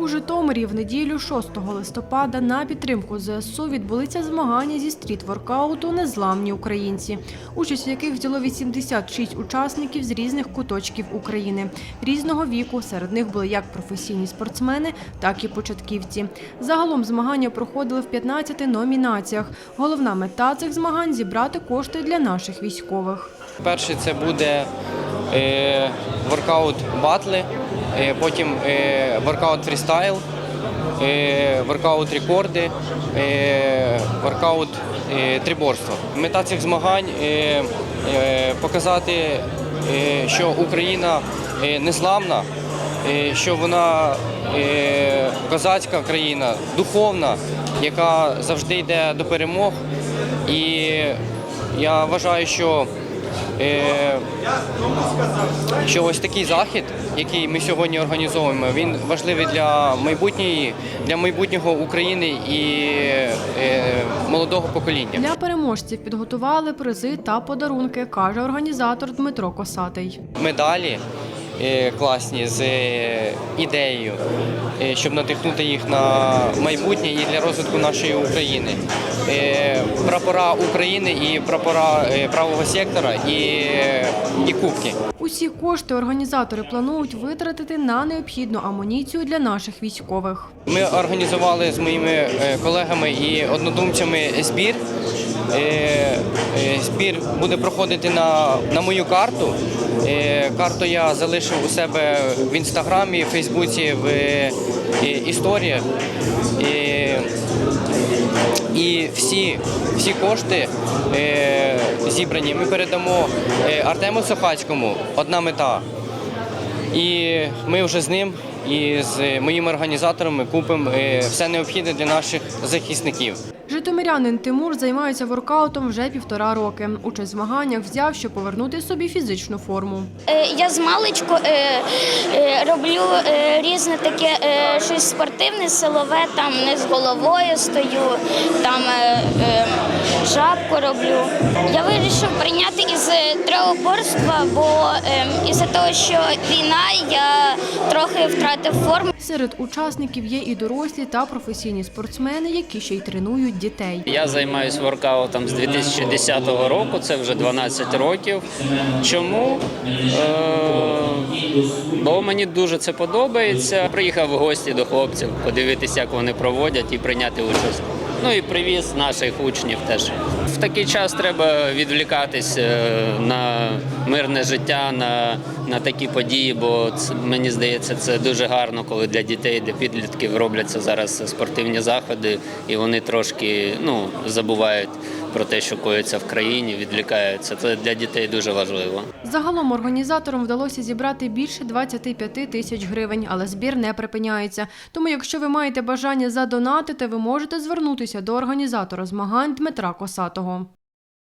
У Житомирі в неділю 6 листопада на підтримку ЗСУ відбулися змагання зі стріт-воркауту Незламні українці, участь в яких взяло 86 учасників з різних куточків України різного віку. Серед них були як професійні спортсмени, так і початківці. Загалом змагання проходили в 15 номінаціях. Головна мета цих змагань зібрати кошти для наших військових. Перший це буде е, воркаут батли, потім е, воркаут фрістайл, е, воркаут рекорди, е, воркаут е, триборство. Мета цих змагань е, е, показати, е, що Україна е, незламна, е, що вона е, козацька країна, духовна, яка завжди йде до перемог. І я вважаю, що Е, що ось такий захід, який ми сьогодні організовуємо, він важливий для майбутньої, для майбутнього України і е, молодого покоління. Для переможців підготували призи та подарунки, каже організатор Дмитро Косатий. Медалі е, класні з е, ідеєю, е, щоб надихнути їх на майбутнє і для розвитку нашої України. Е, Прапора України і прапора е, правого сектора і, і кубки. Усі кошти організатори планують витратити на необхідну амуніцію для наших військових. Ми організували з моїми е, колегами і однодумцями збір. Е, е, Збір буде проходити на, на мою карту. Е, Карту я залишив у себе в інстаграмі, в Фейсбуці, в історії. історіях. Е, І всі, всі кошти е, зібрані ми передамо е, Артему Сохацькому. Одна мета. І ми вже з ним і з моїми організаторами купимо е, все необхідне для наших захисників. Житомирянин Тимур займається воркаутом вже півтора роки. Участь в змаганнях взяв, щоб повернути собі фізичну форму. Е, Я з маличку е, е, роблю е, різне таке е, щось спортивне, силове, там не з головою стою, там е, е, жабку роблю. Я вирішив прийняти із троєборства, бо е, із-за того, що війна, я трохи втратив форму. Серед учасників є і дорослі та професійні спортсмени, які ще й тренують дітей. Я займаюся воркаутом з 2010 року, це вже 12 років. Чому? Е, бо мені дуже це подобається. Приїхав в гості до хлопців, подивитися, як вони проводять і прийняти участь. Ну і привіз наших учнів теж. В такий час треба відвлікатись е, на мирне життя, на, на такі події, бо це, мені здається, це дуже гарно, коли для дітей, для підлітків робляться зараз спортивні заходи, і вони трошки ну, забувають про те, що коїться в країні, відлікаються. Це для дітей дуже важливо. Загалом організаторам вдалося зібрати більше 25 тисяч гривень, але збір не припиняється. Тому, якщо ви маєте бажання задонатити, ви можете звернутися до організатора змагань Дмитра Косатого.